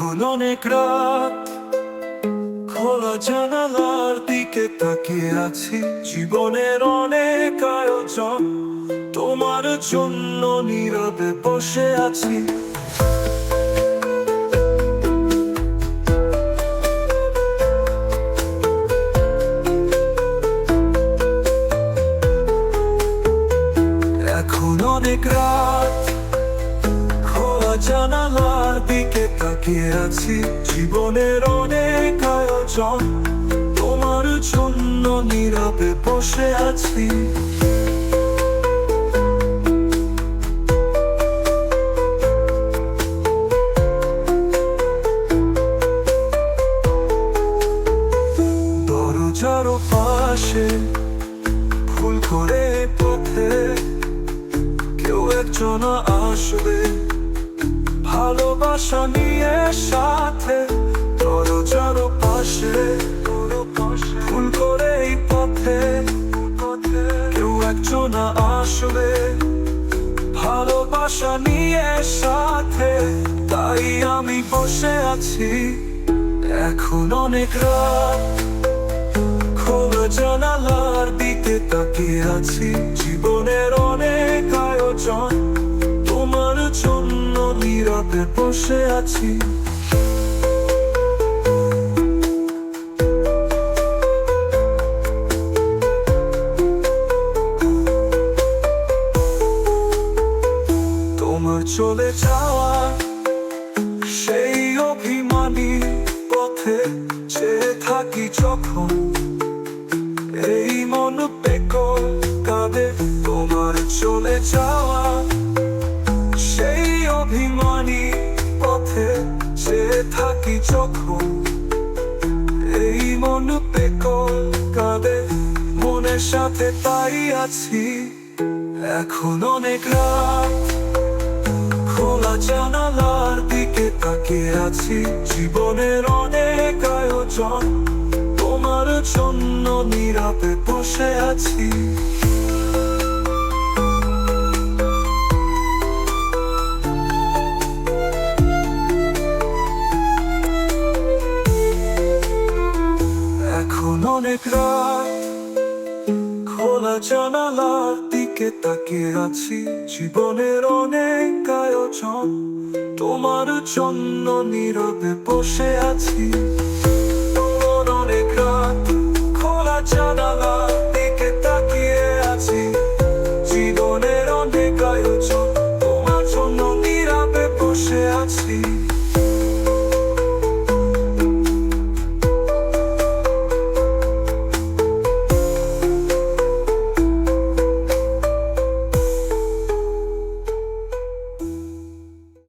অনেক রাত। খোলা জানালার দিকে তাকিয়ে আছি। জীবনের অনেক আয়োজন। তোমার জন্য নীরবে বসে আছি। আছি জীবনের অনেক আয়োজন। তোমার জন্য নীরবে বসে আছি। দরজার পাশে ভুল করে পথে কেউ একজন আসবে। ভালোবাসা নিয়ে সাথে দরজার পাশে ভুল করে এই পথে। কেউ একজন আসবে। ভালোবাসা নিয়ে সাথে, তাই আমি বসে আছি। এখন অনেক রাত, খোলা জানালার দিকে তাকিয়ে আছি। জীবনের অনেক আয়োজন নীরবে বসে আছি। তোমার চলে যাওয়া সেই অভিমানী পথে চেয়ে থাকি যখন। এই মন বেকল কাঁদে তোমার চলে যাওয়া যখন এই মন বেকল কাঁদে মনের সাথে তাই আছি। এখন অনেক রাত, খোলা জানালার দিকে তাকিয়ে আছি। জীবনের অনেক আয়োজন, তোমার জন্য নীরবে বসে আছি। অনেক রাত খোলা জানালার দিকে তাকিয়ে আছি। জীবনের অনেক আয়োজন, তোমার জন্য নীরবে বসে আছি।